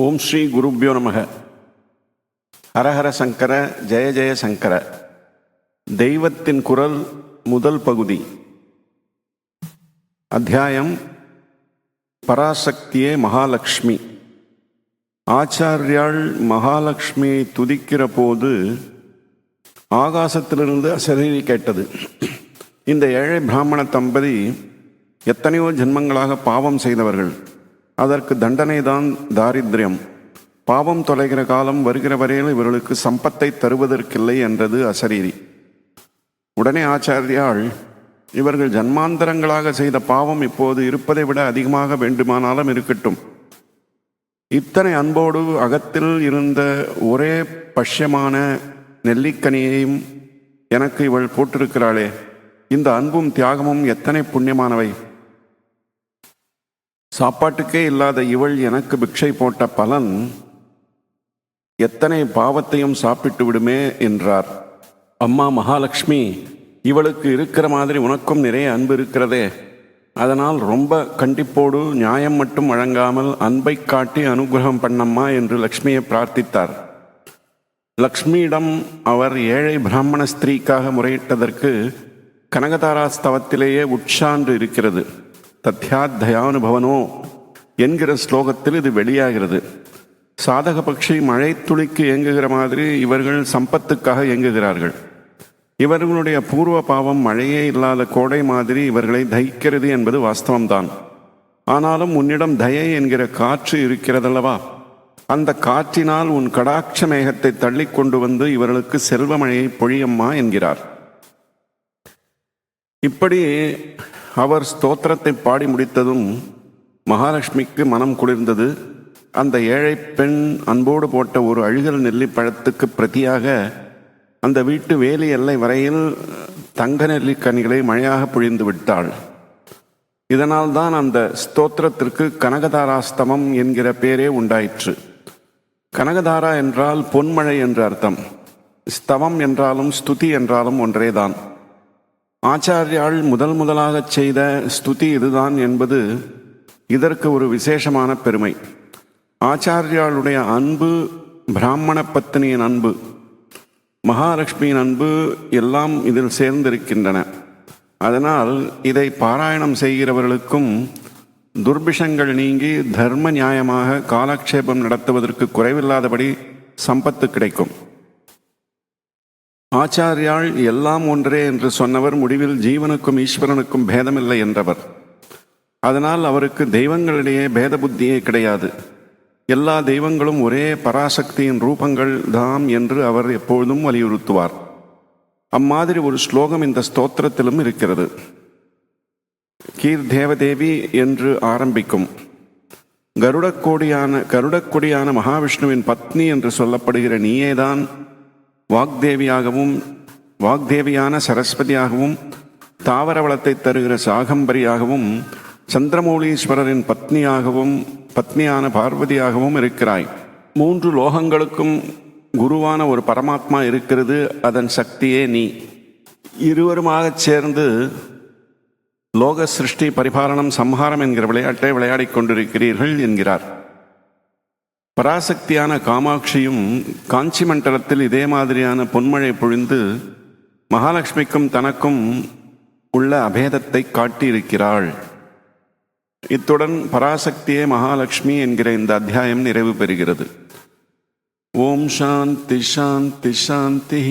ஓம் ஸ்ரீ குருப்பியோ நமக. ஹரஹர சங்கர ஜெய ஜெய சங்கர. தெய்வத்தின் குரல் முதல் பகுதி. அத்தியாயம் பராசக்தியே மகாலட்சுமி ஆச்சாரியாள் மகாலட்சுமியை துதிக்கிற போது ஆகாசத்திலிருந்து அசரீரி கேட்டது. இந்த ஏழை பிராமண தம்பதி எத்தனையோ ஜென்மங்களாக பாவம் செய்தவர்கள். அதற்கு தண்டனை தான் தாரித்யம் பாவம் தொலைகிற காலம் வருகிற வரையில் இவர்களுக்கு சம்பத்தை தருவதற்கில்லை என்றது அசரீரி. உடனே ஆச்சாரியாள் இவர்கள் ஜன்மாந்தரங்களாக செய்த பாவம் இப்போது இருப்பதை விட அதிகமாக வேண்டுமானாலும் இருக்கட்டும். இத்தனை அன்போடு அகத்தில் இருந்த ஒரே பஷ்யமான நெல்லிக்கனியையும் எனக்கு இவள் போட்டிருக்கிறாளே. இந்த அன்பும் தியாகமும் எத்தனை புண்ணியமானவை. சாப்பாட்டுக்கே இல்லாத இவள் எனக்கு பிக்ஷை போட்ட பலன் எத்தனை பாவத்தையும் சாப்பிட்டு விடுமே என்றார். அம்மா மகாலட்சுமி இவளுக்கு இருக்கிற மாதிரி உனக்கும் நிறைய அன்பு இருக்கிறதே. அதனால் ரொம்ப கண்டிப்போடு நியாயம் மட்டும் வழங்காமல் அன்பை காட்டி அனுகிரகம் பண்ணம்மா என்று லக்ஷ்மியை பிரார்த்தித்தார். லக்ஷ்மியிடம் அவர் ஏழை பிராமண ஸ்திரீக்காக முறையிட்டதற்கு கனகதாரா ஸ்தவத்திலேயே உட்சான்று இருக்கிறது. தத்யாத்தயானுபவனோ என்கிற ஸ்லோகத்தில் இது வெளியாகிறது. சாதக பட்சி மழை துளிக்கு இயங்குகிற மாதிரி இவர்கள் சம்பத்துக்காக இயங்குகிறார்கள் இவர்களுடைய பூர்வ பாவம் மழையே இல்லாத கோடை மாதிரி இவர்களை தயிக்கிறது என்பது வாஸ்தவம்தான். ஆனாலும் உன்னிடம் தயை என்கிற காற்று இருக்கிறதல்லவா? அந்த காற்றினால் உன் கடாட்ச மேகத்தை தள்ளி கொண்டு வந்து இவர்களுக்கு செல்வமழையை பொழியம்மா என்கிறார். இப்படி அவர் ஸ்தோத்திரத்தை பாடி முடித்ததும் மகாலட்சுமிக்கு மனம் குளிர்ந்தது. அந்த ஏழை பெண் அன்போடு போட்ட ஒரு அழுகல் நெல்லி பழத்துக்கு பிரதியாக அந்த வீட்டு வேலி எல்லை வரையில் தங்க நெல்லிக்கனிகளை மழையாக பொழிந்து விட்டாள். இதனால் தான் அந்த ஸ்தோத்திரத்திற்கு கனகதாராஸ்தமம் என்கிற பேரே உண்டாயிற்று. கனகதாரா என்றால் பொன்மழை என்று அர்த்தம். ஸ்தவம் என்றாலும் ஸ்துதி என்றாலும் ஒன்றேதான். ஆச்சாரியால் முதல் முதலாக செய்த ஸ்துதி இதுதான் என்பது இதற்கு ஒரு விசேஷமான பெருமை. ஆச்சாரியாளுடைய அன்பு பிராமண பத்தினியின் அன்பு மகாலட்சுமியின் அன்பு எல்லாம் இதில் சேர்ந்திருக்கின்றன. அதனால் இதை பாராயணம் செய்கிறவர்களுக்கும் துர்பிஷங்கள் நீங்கி தர்ம நியாயமாக காலக்ஷேபம் நடத்துவதற்கு குறைவில்லாதபடி சம்பத்து கிடைக்கும். ஆச்சாரியாள் எல்லாம் ஒன்றே என்று சொன்னவர் முடிவில் ஜீவனுக்கும் ஈஸ்வரனுக்கும் பேதமில்லை என்றவர். அதனால் அவருக்கு தெய்வங்களிடையே பேத புத்தியே கிடையாது. எல்லா தெய்வங்களும் ஒரே பராசக்தியின் ரூபங்கள் தாம் என்று அவர் எப்பொழுதும் வலியுறுத்துவார். அம்மாதிரி ஒரு ஸ்லோகம் இந்த ஸ்தோத்திரத்திலும் இருக்கிறது. கீர் தேவதேவி என்று ஆரம்பிக்கும். கருடக்கோடியான கருடக்கொடியான மகாவிஷ்ணுவின் பத்னி என்று சொல்லப்படுகிற நீயேதான் வாக்தேவியாகவும் வாக்தேவியான சரஸ்வதியாகவும் தாவர வளத்தை தருகிற சாகம்பரியாகவும் சந்திரமௌலீஸ்வரரின் பத்னியாகவும் பத்னியான பார்வதியாகவும் இருக்கிறாய். மூன்று லோகங்களுக்கும் குருவான ஒரு பரமாத்மா இருக்கிறது அதன் சக்தியே நீ. இருவருமாகச் சேர்ந்து லோக சிருஷ்டி பரிபாலனம் சம்ஹாரம் என்கிற விளையாட்டை விளையாடிக் கொண்டிருக்கிறீர்கள் என்கிறார். பராசக்தியான காமாட்சியும் காஞ்சி மண்டலத்தில் இதே மாதிரியான பொன்மழை பொழிந்து மகாலட்சுமிக்கும் தனக்கும் உள்ள அபேதத்தை காட்டியிருக்கிறாள். இத்துடன் பராசக்தியே மகாலட்சுமி என்கிற இந்த அத்தியாயம் நிறைவு பெறுகிறது. ஓம் சாந்தி சாந்தி சாந்தி.